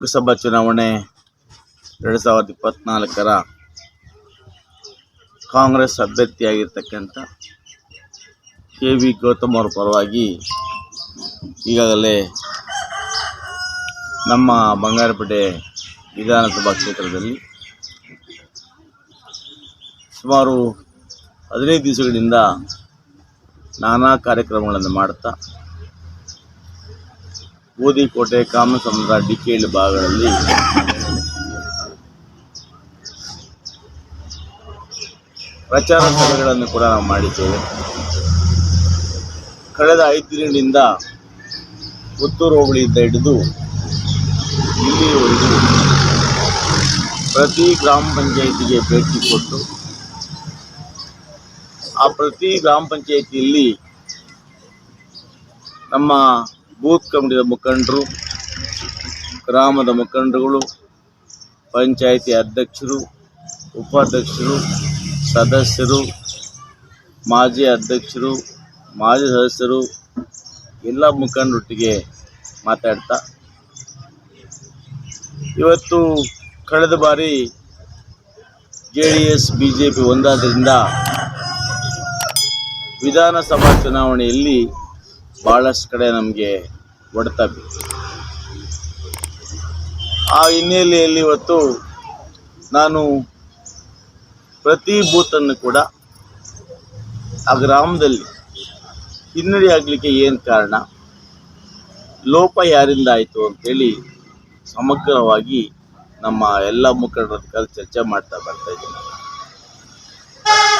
ಲೋಕಸಭಾ ಚುನಾವಣೆ ಎರಡು ಸಾವಿರದ ಇಪ್ಪತ್ತ್ನಾಲ್ಕರ ಕಾಂಗ್ರೆಸ್ ಅಭ್ಯರ್ಥಿಯಾಗಿರ್ತಕ್ಕಂಥ ಕೆ ವಿ ಗೌತಮ್ ಅವರ ಪರವಾಗಿ ಈಗಾಗಲೇ ನಮ್ಮ ಬಂಗಾರಪೇಟೆ ವಿಧಾನಸಭಾ ಕ್ಷೇತ್ರದಲ್ಲಿ ಸುಮಾರು ಹದಿನೈದು ದಿವಸಗಳಿಂದ ನಾನಾ ಕಾರ್ಯಕ್ರಮಗಳನ್ನು ಮಾಡ್ತಾ ಗೋಧಿಕೋಟೆ ಕಾಮಸಮುದ್ರ ಡಿಕೇಳಿ ಭಾಗಗಳಲ್ಲಿ ಪ್ರಚಾರ ಸಭೆಗಳನ್ನು ಕೂಡ ನಾವು ಮಾಡಿದ್ದೇವೆ. ಕಳೆದ ಐದು ದಿನಗಳಿಂದ ಪುತ್ತೂರು ಹೋಬಳಿಯಿಂದ ಹಿಡಿದು ಇಲ್ಲಿಯವರೆಗೂ ಪ್ರತಿ ಗ್ರಾಮ ಪಂಚಾಯಿತಿಗೆ ಭೇಟಿ ಕೊಟ್ಟು ಆ ಪ್ರತಿ ಗ್ರಾಮ ಪಂಚಾಯಿತಿಯಲ್ಲಿ ನಮ್ಮ ಬೂತ್ ಕಮಿಟಿಯ ಮುಖಂಡರು, ಗ್ರಾಮದ ಮುಖಂಡರುಗಳು, ಪಂಚಾಯಿತಿ ಅಧ್ಯಕ್ಷರು, ಉಪಾಧ್ಯಕ್ಷರು, ಸದಸ್ಯರು, ಮಾಜಿ ಅಧ್ಯಕ್ಷರು, ಮಾಜಿ ಸದಸ್ಯರು, ಎಲ್ಲ ಮುಖಂಡರೊಟ್ಟಿಗೆ ಮಾತಾಡ್ತಾ. ಇವತ್ತು ಕಳೆದ ಬಾರಿ J D S, B J P ಒಂದಾದ್ರಿಂದ ವಿಧಾನಸಭಾ ಚುನಾವಣೆಯಲ್ಲಿ ಭಾಳಷ್ಟು ಕಡೆ ನಮಗೆ ಹೊಡೆತ ಬಿತ್ತು ಆ ಹಿನ್ನೆಲೆಯಲ್ಲಿ ಇವತ್ತು ನಾನು ಪ್ರತಿ ಬೂತನ್ನು ಕೂಡ ಆ ಗ್ರಾಮದಲ್ಲಿ ಹಿನ್ನಡೆ ಆಗಲಿಕ್ಕೆ ಏನು ಕಾರಣ? ಲೋಪ ಯಾರಿಂದ ಆಯಿತು ಅಂತೇಳಿ ಸಮಗ್ರವಾಗಿ ನಮ್ಮ ಎಲ್ಲ ಮುಖಂಡರ ಕಾಲ ಚರ್ಚೆ ಮಾಡ್ತಾ ಬರ್ತಾ ಇದ್ದೀನಿ.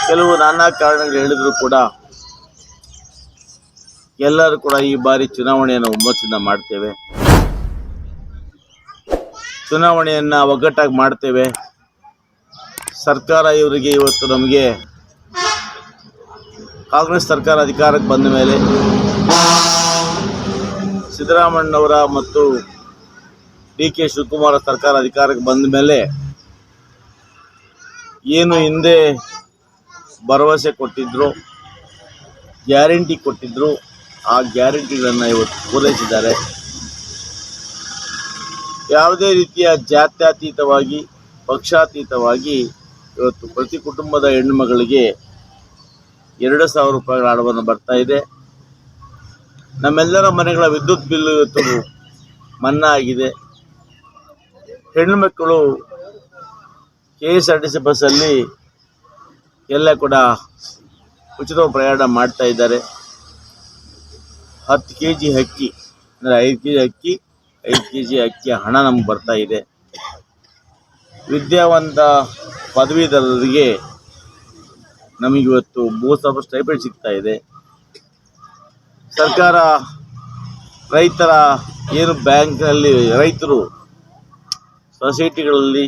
ಕೆಲವು ನಾನಾ ಕಾರಣಗಳು ಹೇಳಿದ್ರು ಕೂಡ ಎಲ್ಲರೂ ಕೂಡ ಈ ಬಾರಿ ಚುನಾವಣೆಯನ್ನು ಒಮ್ಮತದಿಂದ ಮಾಡ್ತೇವೆ. ಚುನಾವಣೆಯನ್ನು ಒಗ್ಗಟ್ಟಾಗಿ ಮಾಡ್ತೇವೆ. ಸರ್ಕಾರ ಇವರಿಗೆ ಇವತ್ತು ನಮಗೆ ಕಾಂಗ್ರೆಸ್ ಸರ್ಕಾರ ಅಧಿಕಾರಕ್ಕೆ ಬಂದ ಮೇಲೆ ಸಿದ್ದರಾಮಣ್ಣವರ ಮತ್ತು ಡಿ ಕೆ ಶಿವಕುಮಾರ ಸರ್ಕಾರ ಅಧಿಕಾರಕ್ಕೆ ಬಂದ ಮೇಲೆ ಏನು ಹಿಂದೆ ಭರವಸೆ ಕೊಟ್ಟಿದ್ರು, ಗ್ಯಾರಂಟಿ ಕೊಟ್ಟಿದ್ರು ಆ ಗ್ಯಾರಂಟಿಗಳನ್ನು ಇವತ್ತು ಪೂರೈಸಿದ್ದಾರೆ. ಯಾವುದೇ ರೀತಿಯ ಜಾತ್ಯತೀತವಾಗಿ, ಪಕ್ಷಾತೀತವಾಗಿ ಇವತ್ತು ಪ್ರತಿ ಕುಟುಂಬದ ಹೆಣ್ಣುಮಗಳಿಗೆ ಎರಡು ಸಾವಿರ ರೂಪಾಯಿಗಳ ಹಣವನ್ನು ಬರ್ತಾ ಇದೆ. ನಮ್ಮೆಲ್ಲರ ಮನೆಗಳ ವಿದ್ಯುತ್ ಬಿಲ್ ಇವತ್ತು ಮನ್ನಾ ಆಗಿದೆ. ಹೆಣ್ಣು ಮಕ್ಕಳು K S R T C ಬಸ್ಸಲ್ಲಿ ಎಲ್ಲ ಕೂಡ ಉಚಿತ ಪ್ರಯಾಣ ಮಾಡ್ತಾ ಇದ್ದಾರೆ. ಹತ್ತು ಕೆ ಜಿ ಅಕ್ಕಿ, ಅಂದರೆ ಐದು ಕೆ ಜಿ ಅಕ್ಕಿ, ಐದು ಕೆ ಜಿ ಅಕ್ಕಿ ಹಣ ನಮ್ಗೆ ಬರ್ತಾ ಇದೆ. ವಿದ್ಯಾವಂತ ಪದವೀಧರರಿಗೆ ನಮಗಿವತ್ತು ಮೂವತ್ತು ಸಾವಿರ ಸ್ಟೈಪೆಂಡ್ ಸಿಗ್ತಾ ಇದೆ. ಸರ್ಕಾರ ರೈತರ ಏನು ಬ್ಯಾಂಕ್ನಲ್ಲಿ, ರೈತರು ಸೊಸೈಟಿಗಳಲ್ಲಿ,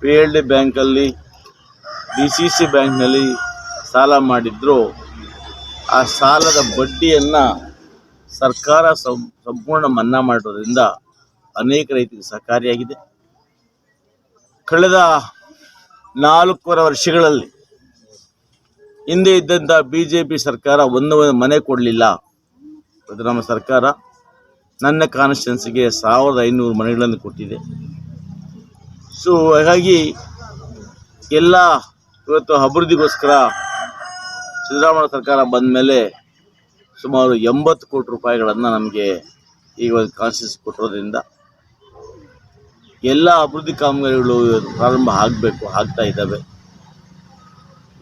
ಪಿ ಎಲ್ ಡಿ ಬ್ಯಾಂಕಲ್ಲಿ, ಡಿ ಸಿ ಸಿ ಬ್ಯಾಂಕ್ನಲ್ಲಿ ಸಾಲ ಮಾಡಿದ್ರು. ಆ ಸಾಲದ ಬಡ್ಡಿಯನ್ನು ಸರ್ಕಾರ ಸಂಪೂರ್ಣ ಮನ್ನಾ ಮಾಡೋದ್ರಿಂದ ಅನೇಕ ರೈತರಿಗೆ ಸಹಕಾರಿಯಾಗಿದೆ. ಕಳೆದ ನಾಲ್ಕೂವರೆ ವರ್ಷಗಳಲ್ಲಿ ಹಿಂದೆ ಇದ್ದಂಥ ಬಿ ಜೆ ಪಿ ಸರ್ಕಾರ ಒಂದು ಮನೆ ಕೊಡಲಿಲ್ಲ. ಅದು ನಮ್ಮ ಸರ್ಕಾರ. ನನ್ನ ಕಾನ್ಸ್ಟಿಟ್ಯೂನ್ಸಿಗೆ ಸಾವಿರದ ಐನೂರು ಮನೆಗಳನ್ನು ಕೊಟ್ಟಿದೆ. ಸೊ ಹಾಗಾಗಿ ಎಲ್ಲ ಇವತ್ತು ಅಭಿವೃದ್ಧಿಗೋಸ್ಕರ ಸಿದ್ದರಾಮಯ್ಯ ಸರ್ಕಾರ ಬಂದ ಮೇಲೆ ಸುಮಾರು ಎಂಬತ್ತು ಕೋಟಿ ರೂಪಾಯಿಗಳನ್ನು ನಮಗೆ ಈಗ ಒಂದು ಕಾನ್ಸ್ಟಿಟ್ಯೂನ್ಸಿ ಕೊಟ್ಟಿರೋದ್ರಿಂದ ಎಲ್ಲ ಅಭಿವೃದ್ಧಿ ಕಾಮಗಾರಿಗಳು ಪ್ರಾರಂಭ ಆಗಬೇಕು, ಆಗ್ತಾ ಇದ್ದಾವೆ.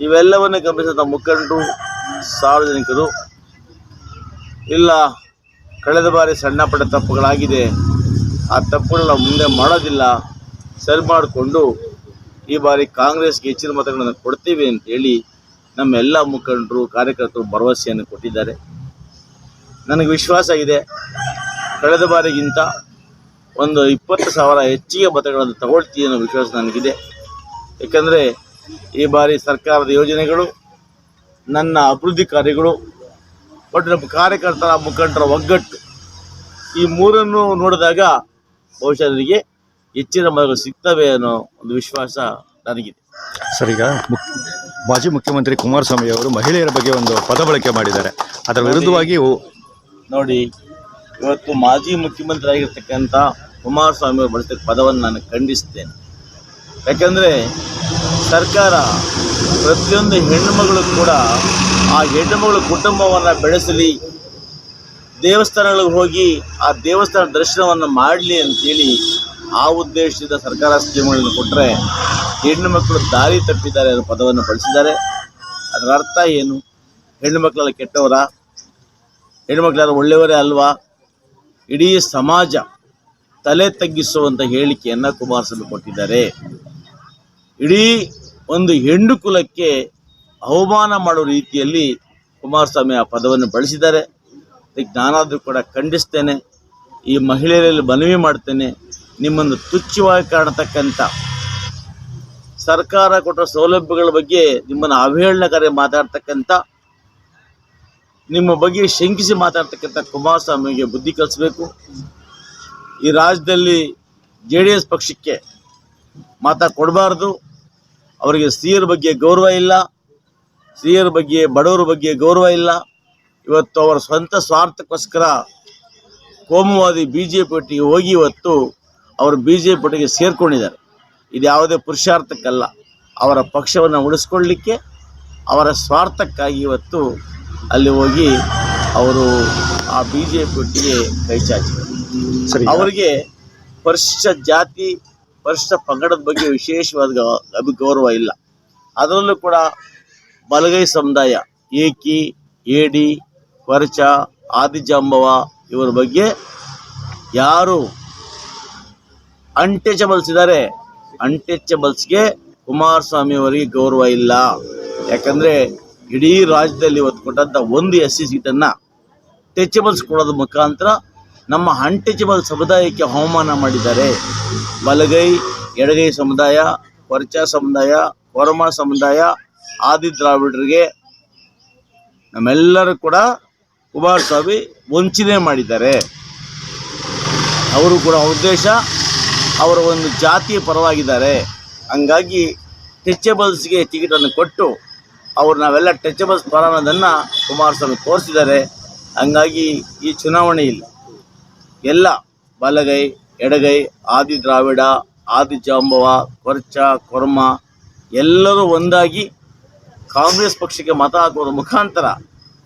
ಇವೆಲ್ಲವನ್ನೇ ಗಮನಿಸಿದ ಮುಖಂಡರು, ಸಾರ್ವಜನಿಕರು, ಇಲ್ಲ ಕಳೆದ ಬಾರಿ ಸಣ್ಣ ಪುಟ್ಟ ತಪ್ಪುಗಳಾಗಿದೆ, ಆ ತಪ್ಪುಗಳನ್ನ ಮುಂದೆ ಮಾಡೋದಿಲ್ಲ, ಸರಿ ಮಾಡಿಕೊಂಡು ಈ ಬಾರಿ ಕಾಂಗ್ರೆಸ್ಗೆ ಹೆಚ್ಚಿನ ಮತಗಳನ್ನು ಕೊಡ್ತೀವಿ ಅಂತೇಳಿ ನಮ್ಮ ಎಲ್ಲ ಮುಖಂಡರು, ಕಾರ್ಯಕರ್ತರು ಭರವಸೆಯನ್ನು ಕೊಟ್ಟಿದ್ದಾರೆ. ನನಗೆ ವಿಶ್ವಾಸ ಇದೆ, ಕಳೆದ ಬಾರಿಗಿಂತ ಒಂದು ಇಪ್ಪತ್ತು ಸಾವಿರ ಹೆಚ್ಚಿಗೆ ಮತಗಳನ್ನು ತಗೊಳ್ತೀವಿ ಅನ್ನೋ ವಿಶ್ವಾಸ ನನಗಿದೆ. ಏಕೆಂದರೆ ಈ ಬಾರಿ ಸರ್ಕಾರದ ಯೋಜನೆಗಳು, ನನ್ನ ಅಭಿವೃದ್ಧಿ ಕಾರ್ಯಗಳು, ಒಟ್ಟು ನಮ್ಮ ಕಾರ್ಯಕರ್ತರ ಮುಖಂಡರ ಒಗ್ಗಟ್ಟು, ಈ ಮೂರನ್ನು ನೋಡಿದಾಗ ಬಹುಶಃ ಹೆಚ್ಚಿನ ಮತಗಳು ಸಿಗ್ತವೆ ಅನ್ನೋ ಒಂದು ವಿಶ್ವಾಸ ನನಗಿದೆ. ಸರಿಗ? ಮಾಜಿ ಮುಖ್ಯಮಂತ್ರಿ ಕುಮಾರಸ್ವಾಮಿ ಅವರು ಮಹಿಳೆಯರ ಬಗ್ಗೆ ಒಂದು ಪದ ಬಳಕೆ ಮಾಡಿದ್ದಾರೆ. ಅದರ ವಿರುದ್ಧವಾಗಿ ನೋಡಿ ಇವತ್ತು ಮಾಜಿ ಮುಖ್ಯಮಂತ್ರಿ ಆಗಿರ್ತಕ್ಕಂಥ ಕುಮಾರಸ್ವಾಮಿ ಅವರು ಬಳಸಿದ ಪದವನ್ನು ನಾನು ಖಂಡಿಸ್ತೇನೆ. ಯಾಕೆಂದರೆ ಸರ್ಕಾರ ಪ್ರತಿಯೊಂದು ಹೆಣ್ಣುಮಗಳು ಕೂಡ ಆ ಹೆಣ್ಣುಮಗಳ ಕುಟುಂಬವನ್ನು ಬೆಳೆಸಲಿ ದೇವಸ್ಥಾನಗಳಿಗೆ ಹೋಗಿ ಆ ದೇವಸ್ಥಾನ ದರ್ಶನವನ್ನು ಮಾಡಲಿ ಅಂತೇಳಿ ಆ ಉದ್ದೇಶದ ಸರ್ಕಾರ ಸ್ಕೀಮ್ಗಳನ್ನು ಕೊಟ್ಟರೆ ಹೆಣ್ಣು ಮಕ್ಕಳು ದಾರಿ ತಪ್ಪಿದ್ದಾರೆ ಅನ್ನೋ ಪದವನ್ನು ಬಳಸಿದ್ದಾರೆ. ಅದರ ಅರ್ಥ ಏನು? ಹೆಣ್ಣು ಮಕ್ಕಳೆಲ್ಲ ಕೆಟ್ಟವರ? ಹೆಣ್ಣು ಮಕ್ಕಳೆಲ್ಲ ಒಳ್ಳೆಯವರೇ ಅಲ್ವಾ? ಇಡೀ ಸಮಾಜ ತಲೆ ತಗ್ಗಿಸುವಂಥ ಹೇಳಿಕೆಯನ್ನು ಕುಮಾರಸ್ವಾಮಿ ಕೊಟ್ಟಿದ್ದಾರೆ. ಇಡೀ ಒಂದು ಹೆಣ್ಣು ಕುಲಕ್ಕೆ ಅವಮಾನ ಮಾಡೋ ರೀತಿಯಲ್ಲಿ ಕುಮಾರಸ್ವಾಮಿ ಆ ಪದವನ್ನು ಬಳಸಿದ್ದಾರೆ. ಅದಕ್ಕೆ ನಾನಾದರೂ ಕೂಡ ಖಂಡಿಸ್ತೇನೆ. ಈ ಮಹಿಳೆಯರಲ್ಲಿ ಮನವಿ ಮಾಡ್ತೇನೆ. ನಿಮ್ಮನ್ನು ತುಚ್ಛವಾಗಿ ಕಾಣತಕ್ಕಂಥ ಸರ್ಕಾರ ಕೊಟ್ಟ ಸೌಲಭ್ಯಗಳ ಬಗ್ಗೆ ನಿಮ್ಮನ್ನು ಅವಹೇಳನಕಾರಿ ಮಾತಾಡ್ತಕ್ಕಂಥ ನಿಮ್ಮ ಬಗ್ಗೆ ಶಂಕಿಸಿ ಮಾತಾಡ್ತಕ್ಕಂಥ ಕುಮಾರಸ್ವಾಮಿಗೆ ಬುದ್ಧಿ ಕಲಿಸ್ಬೇಕು. ಈ ರಾಜ್ಯದಲ್ಲಿ ಜೆ ಡಿ ಎಸ್ ಪಕ್ಷಕ್ಕೆ ಮಾತಾ ಕೊಡಬಾರ್ದು. ಅವರಿಗೆ ಸ್ತ್ರೀಯರ ಬಗ್ಗೆ ಗೌರವ ಇಲ್ಲ. ಸ್ತ್ರೀಯರ ಬಗ್ಗೆ, ಬಡವರ ಬಗ್ಗೆ ಗೌರವ ಇಲ್ಲ. ಇವತ್ತು ಅವರ ಸ್ವಂತ ಸ್ವಾರ್ಥಕ್ಕೋಸ್ಕರ ಕೋಮುವಾದಿ ಬಿ ಜೆ ಪಿ ಒಟ್ಟಿಗೆ ಹೋಗಿ ಇವತ್ತು ಅವರು ಬಿ ಜೆ ಪಿ ಒಟ್ಟಿಗೆ ಸೇರ್ಕೊಂಡಿದ್ದಾರೆ. ಇದು ಯಾವುದೇ ಪುರುಷಾರ್ಥಕ್ಕಲ್ಲ. ಅವರ ಪಕ್ಷವನ್ನು ಉಳಿಸ್ಕೊಳ್ಳಿಕ್ಕೆ ಅವರ ಸ್ವಾರ್ಥಕ್ಕಾಗಿ ಇವತ್ತು ಅಲ್ಲಿ ಹೋಗಿ ಅವರು ಆ ಬಿ ಜೆ ಪಿ ಒಟ್ಟಿಗೆ ಕೈ ಚಾಚಿದರು. ಅವರಿಗೆ ಪರಿಶಿಷ್ಟ ಜಾತಿ ಪರಿಶಿಷ್ಟ ಪಂಗಡದ ಬಗ್ಗೆ ವಿಶೇಷವಾದ ಗ- ಅಭಿ ಗೌರವ ಇಲ್ಲ. ಅದರಲ್ಲೂ ಕೂಡ ಬಲಗೈ ಸಮುದಾಯ ಏಕಿ ಏಡಿ ಕೊರಚ ಆದಿಜಾಂಬವ ಇವರ ಬಗ್ಗೆ ಯಾರು ಅನ್ಟಚಬಲ್ಸ್ ಇದ್ದಾರೆ ಅನ್ಟಚಬಲ್ಸ್ಗೆ ಕುಮಾರಸ್ವಾಮಿ ಅವರಿಗೆ ಗೌರವ ಇಲ್ಲ. ಯಾಕಂದರೆ ಇಡೀ ರಾಜ್ಯದಲ್ಲಿ ಇವತ್ತು ಕೊಟ್ಟಂಥ ಒಂದು ಎಸ್ ಸಿ ಸೀಟನ್ನು ಟಚಬಲ್ಸ್ ಕೊಡೋದ್ರ ಮುಖಾಂತರ ನಮ್ಮ ಅನ್ಟಚಬಲ್ ಸಮುದಾಯಕ್ಕೆ ಅವಮಾನ ಮಾಡಿದ್ದಾರೆ. ಬಲಗೈ, ಎಡಗೈ ಸಮುದಾಯ ಕೊರಚ ಸಮುದಾಯ, ಕೊರಮ ಸಮುದಾಯ, ಆದಿ ದ್ರಾವಿಡರಿಗೆ ನಮ್ಮೆಲ್ಲರೂ ಕೂಡ ಕುಮಾರಸ್ವಾಮಿ ವಂಚನೆ ಮಾಡಿದ್ದಾರೆ. ಅವರು ಕೂಡ ಉದ್ದೇಶ ಅವರ ಒಂದು ಜಾತಿಯ ಪರವಾಗಿದ್ದಾರೆ. ಹಂಗಾಗಿ ಟಚಬಲ್ಸ್ಗೆ ಟಿಕೆಟನ್ನು ಕೊಟ್ಟು ಅವರು ನಾವೆಲ್ಲ ಟಚಬಲ್ಸ್ ಪರ ಅನ್ನೋದನ್ನು ಕುಮಾರಸ್ವಾಮಿ ತೋರಿಸಿದ್ದಾರೆ. ಹಂಗಾಗಿ ಈ ಚುನಾವಣೆಯಲ್ಲಿ ಎಲ್ಲ ಬಲಗೈ, ಎಡಗೈ, ಆದಿ ದ್ರಾವಿಡ, ಆದಿ ಜಾಂಬವ, ಕೊರ್ಚ, ಕೊರ್ಮ ಎಲ್ಲರೂ ಒಂದಾಗಿ ಕಾಂಗ್ರೆಸ್ ಪಕ್ಷಕ್ಕೆ ಮತ ಹಾಕುವ ಮುಖಾಂತರ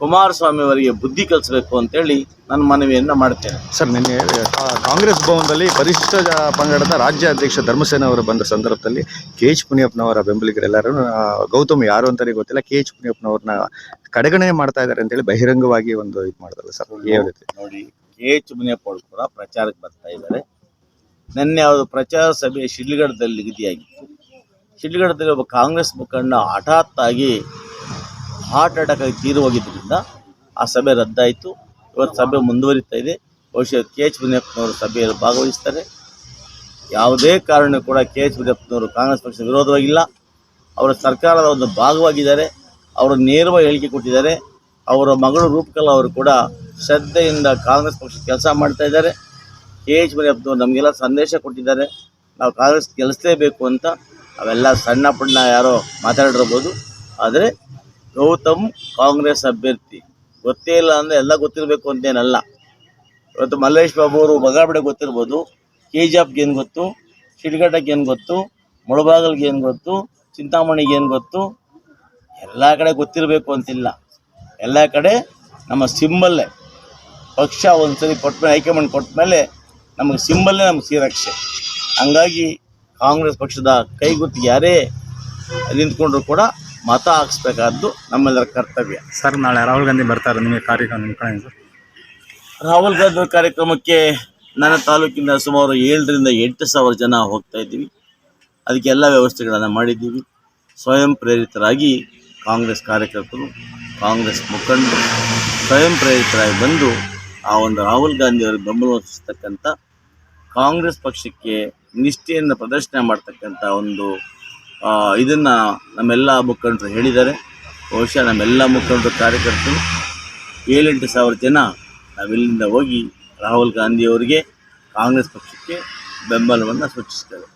ಕುಮಾರಸ್ವಾಮಿ ಅವರಿಗೆ ಬುದ್ಧಿ ಕಲಿಸಬೇಕು ಅಂತೇಳಿ ನನ್ನ ಮನವಿಯನ್ನು ಮಾಡ್ತೇನೆ. ಸರ್ ನಿನ್ನೆ ಕಾಂಗ್ರೆಸ್ ಭವನದಲ್ಲಿ ಪರಿಶಿಷ್ಟ ಪಂಗಡದ ರಾಜ್ಯ ಅಧ್ಯಕ್ಷ ಧರ್ಮಸೇನ ಅವರು ಬಂದ ಸಂದರ್ಭದಲ್ಲಿ ಕೆ ಎಚ್ ಮುನಿಯಪ್ಪನವರ ಬೆಂಬಲಿಗರೆಲ್ಲರೂ ಗೌತಮ್ ಯಾರು ಅಂತಾರೆ ಗೊತ್ತಿಲ್ಲ ಕೆ ಎಚ್ ಮುನಿಯಪ್ಪನವ್ರನ್ನ ಕಡೆಗಣನೆ ಮಾಡ್ತಾ ಇದ್ದಾರೆ ಅಂತೇಳಿ ಬಹಿರಂಗವಾಗಿ ಒಂದು ಇದು ಮಾಡಿದಲ್ಲ ಸರ್ ಏನಿದೆ ನೋಡಿ ಕೆ ಎಚ್ ಮುನಿಯಪ್ಪ ಅವರು ಕೂಡ ಪ್ರಚಾರಕ್ಕೆ ಬರ್ತಾ ಇದ್ದಾರೆ. ನಿನ್ನೆ ಅವರು ಪ್ರಚಾರ ಸಭೆ ಶಿಡ್ಲಗಡದಲ್ಲಿ ನಿಗದಿಯಾಗಿತ್ತು. ಶಿಡ್ಲಗಡದಲ್ಲಿ ಒಬ್ಬ ಕಾಂಗ್ರೆಸ್ ಮುಖಂಡ ಹಠಾತ್ ಆಗಿ ಹಾರ್ಟ್ ಅಟ್ಯಾಕ್ ಆಗಿ ತೀರು ಹೋಗಿದ್ದರಿಂದ ಆ ಸಭೆ ರದ್ದಾಯಿತು. ಇವತ್ತು ಸಭೆ ಮುಂದುವರಿತಾ ಇದೆ. ಬಹುಶಃ ಕೆ ಎಚ್ ಮುನಿಯಪ್ಪನವರು ಸಭೆಯಲ್ಲಿ ಭಾಗವಹಿಸ್ತಾರೆ. ಯಾವುದೇ ಕಾರಣ ಕೂಡ ಕೆ ಎಚ್ ಮುನಿಯಪ್ಪನವರು ಕಾಂಗ್ರೆಸ್ ಪಕ್ಷದ ವಿರೋಧವಾಗಿಲ್ಲ. ಅವರ ಸರ್ಕಾರದ ಒಂದು ಭಾಗವಾಗಿದ್ದಾರೆ. ಅವರು ನೇರವಾಗಿ ಹೇಳಿಕೆ ಕೊಟ್ಟಿದ್ದಾರೆ. ಅವರ ಮಗಳು ರೂಪಕಲಾ ಅವರು ಕೂಡ ಶ್ರದ್ಧೆಯಿಂದ ಕಾಂಗ್ರೆಸ್ ಪಕ್ಷ ಕೆಲಸ ಮಾಡ್ತಾ ಇದ್ದಾರೆ. ಕೆ ಎಚ್ ಮುನಿಯಪ್ಪನವರು ನಮಗೆಲ್ಲ ಸಂದೇಶ ಕೊಟ್ಟಿದ್ದಾರೆ. ನಾವು ಕಾಂಗ್ರೆಸ್ ಗೆಲ್ಲಿಸಲೇಬೇಕು ಅಂತ ಅವೆಲ್ಲ ಸಣ್ಣ ಪುಣ್ಣ ಯಾರೋ ಮಾತಾಡಿರ್ಬೋದು ಆದರೆ ಗೌತಮ್ ಕಾಂಗ್ರೆಸ್ ಅಭ್ಯರ್ಥಿ. ಗೊತ್ತೇ ಇಲ್ಲ ಅಂದರೆ ಎಲ್ಲ ಗೊತ್ತಿರಬೇಕು ಅಂತೇನಲ್ಲ. ಇವತ್ತು ಮಲ್ಲೇಶ್ ಬಾಬು ಅವರು ಬಗಾಬಡೆ ಗೊತ್ತಿರ್ಬೋದು. ಕೆ ಜಿ ಗೊತ್ತು? ಶಿಡ್ಘಟ್ಟಕ್ಕೆ ಗೊತ್ತು? ಮುಳಬಾಗಲ್ಗೆ ಗೊತ್ತು? ಚಿಂತಾಮಣಿಗೆ ಏನು ಗೊತ್ತು? ಎಲ್ಲ ಕಡೆ ಗೊತ್ತಿರಬೇಕು ಅಂತಿಲ್ಲ. ಎಲ್ಲ ಕಡೆ ನಮ್ಮ ಸಿಂಬಲ್ಲೇ. ಪಕ್ಷ ಒಂದ್ಸರಿ ಕೊಟ್ಟ ಮೇಲೆ, ಹೈಕಮಾಂಡ್ ಕೊಟ್ಟ ಮೇಲೆ ನಮಗೆ ಸಿಂಬಲ್ಲೇ ನಮ್ಗೆ ಸೀರಕ್ಷೆ ಹಂಗಾಗಿ ಕಾಂಗ್ರೆಸ್ ಪಕ್ಷದ ಕೈಗುತ್ತಿಗೆ ಯಾರೇ ನಿಂತ್ಕೊಂಡ್ರು ಕೂಡ ಮತ ಹಾಕ್ಸ್ಬೇಕಾದ್ದು ನಮ್ಮೆಲ್ಲರ ಕರ್ತವ್ಯ. ಸರ್ ನಾಳೆ ರಾಹುಲ್ ಗಾಂಧಿ ಬರ್ತಾರೆ ನಿಮಗೆ ಕಾರ್ಯಕ್ರಮ ನಿಮ್ಮ ಕಡೆ ಸರ್? ರಾಹುಲ್ ಗಾಂಧಿ ಕಾರ್ಯಕ್ರಮಕ್ಕೆ ನನ್ನ ತಾಲೂಕಿನ ಸುಮಾರು ಏಳರಿಂದ ಎಂಟು ಸಾವಿರ ಜನ ಹೋಗ್ತಾ ಇದ್ದೀವಿ. ಅದಕ್ಕೆ ಎಲ್ಲ ವ್ಯವಸ್ಥೆಗಳನ್ನು ಮಾಡಿದ್ದೀವಿ. ಸ್ವಯಂ ಪ್ರೇರಿತರಾಗಿ ಕಾಂಗ್ರೆಸ್ ಕಾರ್ಯಕರ್ತರು ಕಾಂಗ್ರೆಸ್ ಮುಖಂಡರು ಸ್ವಯಂ ಪ್ರೇರಿತರಾಗಿ ಬಂದು ಆ ಒಂದು ರಾಹುಲ್ ಗಾಂಧಿಯವರು ಬೆಂಬಲ ಬೆಂಬಲಿಸ್ತಕ್ಕಂಥ ಕಾಂಗ್ರೆಸ್ ಪಕ್ಷಕ್ಕೆ ನಿಷ್ಠೆಯನ್ನು ಪ್ರದರ್ಶನ ಮಾಡ್ತಕ್ಕಂಥ ಒಂದು ಇದನ್ನು ನಮ್ಮೆಲ್ಲ ಮುಖಂಡರು ಹೇಳಿದ್ದಾರೆ. ಬಹುಶಃ ನಮ್ಮೆಲ್ಲ ಮುಖಂಡರು ಕಾರ್ಯಕರ್ತರು ಏಳೆಂಟು ಸಾವಿರ ಜನ ನಾವಿಲ್ಲಿಂದ ಹೋಗಿ ರಾಹುಲ್ ಗಾಂಧಿಯವರಿಗೆ ಕಾಂಗ್ರೆಸ್ ಪಕ್ಷಕ್ಕೆ ಬೆಂಬಲವನ್ನು ಸೂಚಿಸ್ತೇವೆ